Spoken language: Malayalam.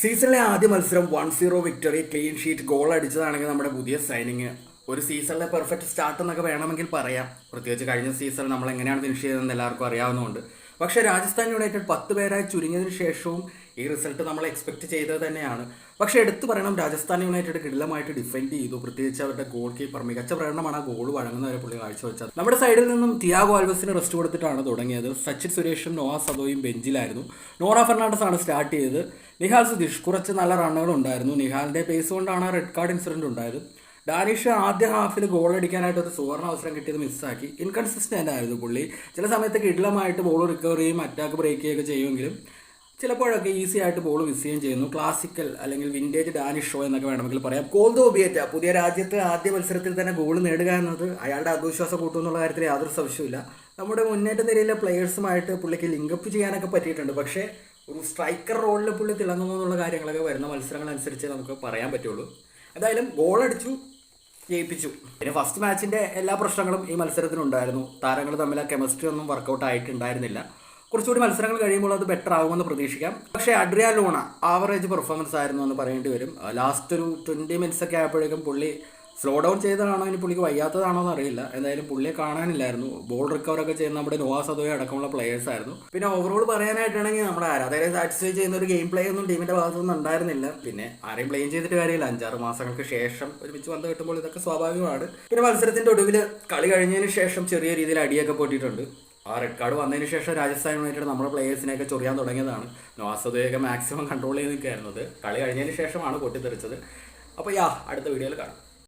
സീസണിലെ ആദ്യ മത്സരം one zero victory clean sheet goal അടിച്ചതാണെങ്കിൽ നമ്മുടെ പുതിയ സൈനിങ് ഒരു സീസണിലെ പെർഫെക്റ്റ് സ്റ്റാർട്ട് എന്നൊക്കെ വേണമെങ്കിൽ പറയാം. പ്രത്യേകിച്ച് കഴിഞ്ഞ സീസൺ നമ്മൾ എങ്ങനെയാണ് ഫിനിഷ് ചെയ്തതെന്ന് എല്ലാവർക്കും അറിയാവുന്നതുകൊണ്ട്. പക്ഷേ രാജസ്ഥാൻ യുണൈറ്റഡ് പത്ത് പേരായി ചുരുങ്ങിയതിനു ശേഷവും ഈ റിസൾട്ട് നമ്മൾ എക്സ്പെക്ട് ചെയ്തത് തന്നെയാണ്. പക്ഷേ എടുത്തു പറയണം രാജസ്ഥാൻ യുണൈറ്റഡ് കിടിലമായിട്ട് ഡിഫെൻഡ് ചെയ്തു. പ്രത്യേകിച്ച് അവരുടെ ഗോൾ കീപ്പർ മികച്ച പ്രകടനമാണ് ആ ഗോൾ വഴങ്ങുന്നവരെ പുള്ളി കാഴ്ചവെച്ചത്. നമ്മുടെ സൈഡിൽ നിന്നും തിയാഗോ ആൽവസിന് റെസ്റ്റ് കൊടുത്തിട്ടാണ് തുടങ്ങിയത്. സച്ചിൻ സുരേഷും നോഹ സദോയും ബെഞ്ചിലായിരുന്നു. നോറ ഫെർണാണ്ടസ് ആണ് സ്റ്റാർട്ട് ചെയ്തത്. നിഹാൽ സുധീഷ് കുറച്ച് നല്ല റണ്ണുകൾ ഉണ്ടായിരുന്നു. നിഹാലിന്റെ പേസ് കൊണ്ടാണ് റെഡ് കാർഡ് ഇൻസിഡന്റ് ഉണ്ടായത്. ഡാനിഷ് ആദ്യ ഹാഫിൽ ഗോൾ അടിക്കാനായിട്ട് ഒരു സുവർണ അവസരം കിട്ടിയത് മിസ്സാക്കി ഇൻകൺസിസ്റ്റന്റ് ആയിരുന്നു പുള്ളി. ചില സമയത്ത് കിടിലമായിട്ട് ബോൾ റിക്കവർ ചെയ്യും അറ്റാക്ക് ബ്രേക്ക് ചെയ്യുകയൊക്കെ ചെയ്യുമെങ്കിലും ചിലപ്പോഴൊക്കെ ഈസി ആയിട്ട് ബോൾ മിസ് ചെയ്യുകയും ചെയ്യുന്നു. ക്ലാസിക്കൽ അല്ലെങ്കിൽ വിന്റേജ് ഡാനിഷ് ഷോ എന്നൊക്കെ വേണമെങ്കിൽ പറയാം. കോൽദോ ഉപയോഗിച്ച പുതിയ രാജ്യത്ത് ആദ്യ മത്സരത്തിൽ തന്നെ ഗോൾ നേടുക എന്നത് അയാളുടെ ആത്മവിശ്വാസം കൂട്ടും എന്നുള്ള കാര്യത്തിൽ യാതൊരു സംശയമില്ല നമ്മുടെ മുന്നേറ്റ നിരയിലെ പ്ലെയേഴ്സുമായിട്ട് പുള്ളിക്ക് ലിങ്കപ്പ് ചെയ്യാനൊക്കെ പറ്റിയിട്ടുണ്ട്. പക്ഷേ ഒരു സ്ട്രൈക്കർ റോളിൽ പുള്ളി തിളങ്ങുന്നു എന്നുള്ള കാര്യങ്ങളൊക്കെ വരുന്ന മത്സരങ്ങൾ അനുസരിച്ച് നമുക്ക് പറയാൻ പറ്റുള്ളൂ. എന്തായാലും ഗോൾ അടിച്ചു. ജയിപ്പിച്ചു. പിന്നെ ഫസ്റ്റ് മാച്ചിന്റെ എല്ലാ പ്രശ്നങ്ങളും ഈ മത്സരത്തിനുണ്ടായിരുന്നു. താരങ്ങൾ തമ്മിൽ കെമിസ്ട്രി ഒന്നും വർക്കൗട്ട് ആയിട്ടുണ്ടായിരുന്നില്ല. കുറച്ചുകൂടി മത്സരങ്ങൾ കഴിയുമ്പോൾ അത് ബെറ്റർ ആകുമെന്ന് പ്രതീക്ഷിക്കാം. പക്ഷേ അഡ്രിയ ലോണ ആവറേജ് പെർഫോമൻസ് ആയിരുന്നു എന്ന് പറയേണ്ടി വരും. ലാസ്റ്റ് ഒരു ട്വന്റി മിനിറ്റ്സ് ഒക്കെ ആയപ്പോഴേക്കും പുള്ളി സ്ലോ ഡൗൺ ചെയ്തതാണോ? ഇനി പുള്ളിക്ക് വയ്യാത്തതാണോ എന്ന് അറിയില്ല. എന്തായാലും പുള്ളിയെ കാണാനില്ലായിരുന്നു. ബോൾ റിക്കവർ ഒക്കെ ചെയ്യുന്ന നമ്മുടെ നോവാ സദോയ അടക്കമുള്ള പ്ലേയേഴ്സ് ആയിരുന്നു. പിന്നെ ഓവറോൾ പറയാനായിട്ടാണെങ്കിൽ നമ്മുടെ ആരാധകരെ സാറ്റിസ്ഫൈ ചെയ്യുന്ന ഒരു ഗെയിം പ്ലേ ഒന്നും ടീമിന്റെ ഭാഗത്തുനിന്ന് ഉണ്ടായിരുന്നില്ല. പിന്നെ ആരെയും പ്ലേ ചെയ്തിട്ട് കാര്യമില്ല. അഞ്ചാറ് മാസങ്ങൾക്ക് ശേഷം ഒരുമിച്ച് വന്ന് കിട്ടുമ്പോൾ ഇതൊക്കെ സ്വാഭാവികമാണ്. പിന്നെ മത്സരത്തിന്റെ ഒടുവിൽ കളി കഴിഞ്ഞതിന് ശേഷം ചെറിയ രീതിയിൽ അടിയൊക്കെ പൊട്ടിയിട്ടുണ്ട്. ആ റെഡ് കാർഡ് വന്നതിന് ശേഷം രാജസ്ഥാൻ യുണൈറ്റഡ് നമ്മുടെ പ്ലേയേഴ്സിനെയൊക്കെ ചൊറിയാൻ തുടങ്ങിയതാണ്. നോസതയൊക്കെ മാക്സിമം കൺട്രോൾ ചെയ്ത് നിൽക്കുകയായിരുന്നത് കളി കഴിഞ്ഞതിന് ശേഷമാണ് പൊട്ടിത്തെറിച്ചത്. അപ്പോൾ യാ അടുത്ത വീഡിയോയിൽ കാണാം.